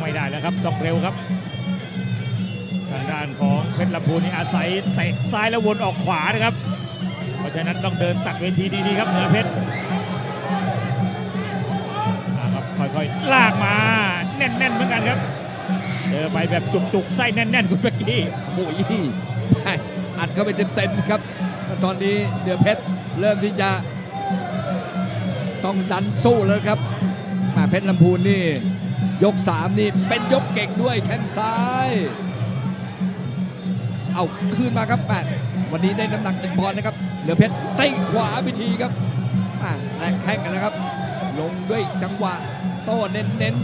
ไม่ได้แล้วครับต้องเร็วครับทางด้านของเพชรลำพูนนี่อาศัยเตะซ้ายแล้ววนออกขวานะครับ เพราะฉะนั้นต้องเดินตัดเวทีดีๆครับเหนือเพชรครับค่อยๆลากมาแน่นๆเหมือนกันครับเจอไปแบบจุกๆไส้แน่นๆคุณเมื่อกี้โอ้ยแม่อัดเข้าไปเต็มๆครับ ตอนนี้เดือเพชรเริ่มที่จะต้องดันสู้แล้วครับม่เพชรลำพูนนี่ ยก3นี่เป็นยกเก่งด้วยแข้งซ้าย เอาคืนมาครับแม่วันนี้ได้น้ำหนักหนึ่งปอนด์นะครับ เหลือเพชรเตะขวาพิธีครับแม่แลกแข้งกันนะครับ ลงด้วยจังหวะโต้เน้น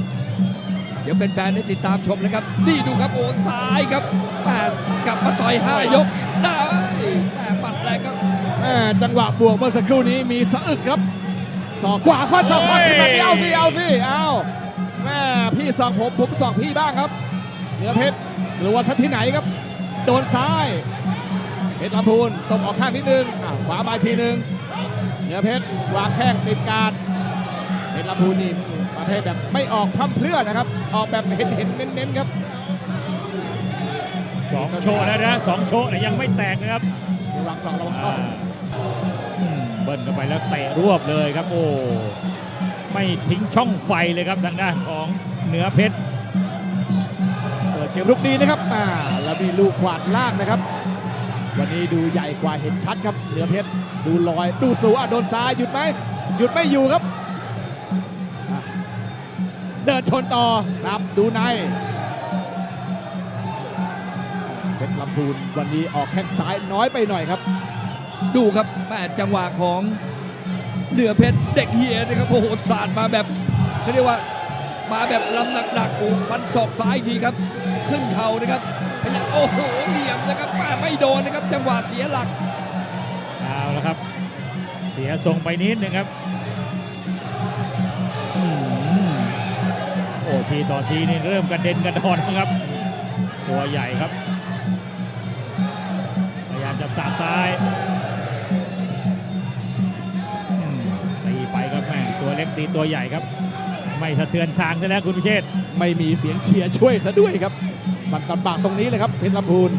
ๆ เดี๋ยวแฟนๆได้ติดตามชมนะครับ นี่ดูครับโอ้ซ้ายครับแม่กลับมาต่อย5ยกได้แม่ปัดแรงครับแม่จังหวะบวกเมื่อสักครู่นี้มีสะอึกครับศอกขวาฟันศอกขวาขึ้นมาเอาสิเอาสิเอา พี่ศอกผมผมศอกพี่บ้างครับเหนือเพชรกลัวซะที่ไหนครับ โดนซ้ายเพชรลำพูนตบออกข้างนิดนึงอะขวามาอีกทีนึงเหนือเพชรวางแข้งติดการดเพชรลำพูนนี่ประเภทแบบไม่ออกพร่ำเพรื่อนะครับ ออกแบบเห็นเห็นๆเน้นๆครับสองโชว์แล้วนะสองโชว์เนี่ยยังไม่แตกนะครับระวังศอกระวังศอกอืมเบิ้ลเข้าไปแล้วเตะรวบเลยครับโอ้ ไม่ทิ้งช่องไฟเลยครับทางด้านของเหนือเพชรเปิดเกมลุกดีนะครับอ่าแล้วมีลูกขวาดล่างนะครับ วันนี้ดูใหญ่กว่าเห็นชัดครับเหนือเพชรดูลอยดูสูงอะโดนซ้ายหยุดไหมหยุดไม่อยู่ครับอะเดินชนต่อสับดูในเพชรลำพูนวันนี้ออกแข้งซ้ายน้อยไปหน่อยครับ ดูครับแม่จังหวะของ เหนือเพชรเด็กเฮียนะครับโอ้โหสาดมาแบบเขาเรียกว่ามาแบบลำหนักๆโอ้ฟันศอกซ้ายทีครับ ขึ้นเข่านะครับพยายามโอ้โหเหลี่ยมนะครับไม่โดนนะครับ จังหวะเสียหลักเอาละครับ เสียทรงไปนิดนึงครับโอ้ทีต่อทีนี่เริ่มกระเด็นกระดอนนะครับ ตัวใหญ่ครับพยายามจะสาดซ้าย ตีตัวใหญ่ครับ ไม่สะเทือนทางซะแล้วคุณพิเชษไม่มีเสียงเชียร์ช่วยซะด้วยครับมันลำบากตรงนี้เลยครับเพชรลำพูน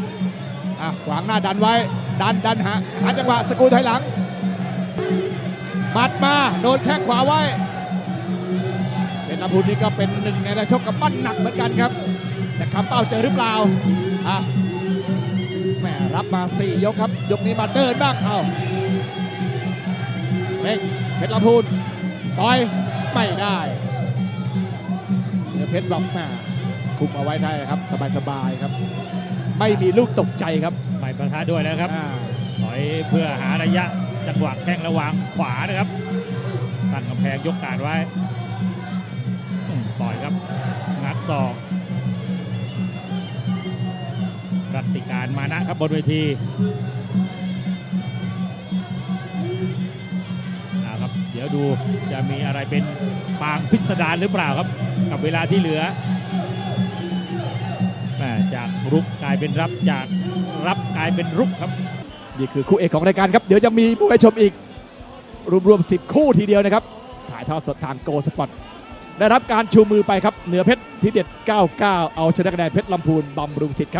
อะขวางหน้าดันไว้ดันดันหาหาจังหวะสกูถอยหลังปัดมาโดนแข้งขวาไว้เพชรลำพูนนี่ก็เป็นหนึ่งในนักชกกับปั้นหนักเหมือนกันครับ แต่คำเป้าเจอหรือเปล่าอะแหมรับมา 4 ยกครับ ยกนี้มาเดินบ้างเอาเร่งเพชรลำพูน ต่อยไม่ได้เหนือเพชรบอกแหมคุมเอาไว้ได้ครับ สบายๆครับ ไม่มีลูกตกใจครับไม่ประทะด้วยแล้วครับอ่าถอยเพื่อหาระยะจังหวะแข้งระหว่างขวานะครับตั้งกำแพงยกการไว้อืมต่อยครับงัดศอกรัตติการมานะครับบนเวที ดี๋ยวดูจะมีอะไรเป็นปางพิสดารหรือเปล่าครับ กับเวลาที่เหลือแม่จากรุกกลายเป็นรับจากรับกลายเป็นรุกครับนี่คือคู่เอกของรายการครับ เดี๋ยวจะมีมวยชมอีก รวมๆ10 คู่ทีเดียวนะครับ ถ่ายทอดสดทางโกสปอตได้รับการชูมือไปครับ เหนือเพชรทีเด็ด 99 เอาชนะคะแนนเพชรลำพูนบำรุงสิทธิ์ครับ